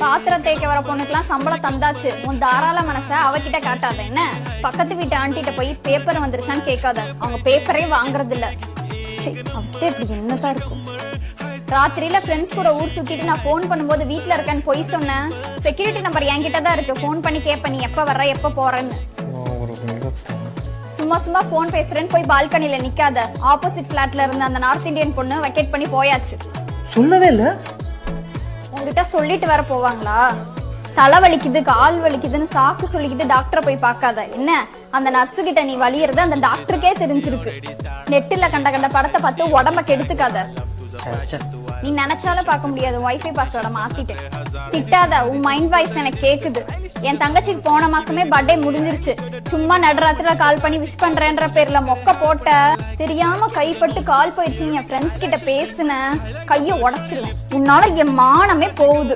பாத்திரம் தேய்க்க வர பொண்ணுக்கெல்லாம் சம்பளம் தந்தாச்சு. உன் தாராள மனச அவகிட்ட காட்டாத என்ன? பக்கத்து வீட்டு ஆண்டிட்ட போய் பேப்பர் வந்துருச்சான்னு கேட்காத. அவங்க பேப்பரே வாங்குறது இல்ல அவகிட்ட இப்படி என்னதான் இருக்கும்? ராத்திரியில ஃப்ரெண்ட்ஸ் கூட ஊர் சுத்திட்டு நான் ஃபோன் பண்ணும்போது வீட்ல இருக்கேன்னு பொய் சொன்னேன். செக்யூரிட்டி நம்பர் என்கிட்ட தான் இருக்கு. ஃபோன் பண்ணி கேட்ப நீ எப்ப வர்ற எப்ப போறேன்னு? சும்மா சும்மா ஃபோன் பேசுறேன்னு போய் பால்கனில நிக்காத. ஆப்போசிட் ஃபிளாட்ல இருந்த அந்த நார்த் இந்தியன் பொண்ணு வெக்கேட் பண்ணி போயாச்சு. சொல்லவே இல்லை? உங்ககிட்ட சொல்லிட்டு வர போவாங்களா? தலை வலிக்குது கால் வலிக்குதுன்னு சாக்கு சொல்லிக்கிட்டு டாக்டரை போய் பார்க்காத. என்ன? அந்த நர்ஸு கிட்ட நீ வலியறது அந்த டாக்டருக்கே தெரிஞ்சிருக்கு. நெட்டுல கண்ட கண்ட படத்தை பார்த்து உடம்ப கெடுத்துக்காத. நீ நினைச்சாலும் பார்க்க முடியாது. வைஃபை பாஸ்வேர்டை மாத்திட்டேன் திட்டாத. உன் மைண்ட் வாய்ஸ் எனக்கு கேக்குது. என் தங்கச்சிக்கு போன மாசமே பர்த்டே முடிஞ்சிருச்சு. சும்மா நடுராத்திரில கால் பண்ணி விஷ் பண்றேன்ற பேர்ல மொக்க போட்ட. தெரியாம கைப்பட்டு கால் போயிடுச்சு என் ஃப்ரெண்ட்ஸ் கிட்ட பேசுன கைய உடைச்சிருவேன். உன்னால என் மானமே போகுது.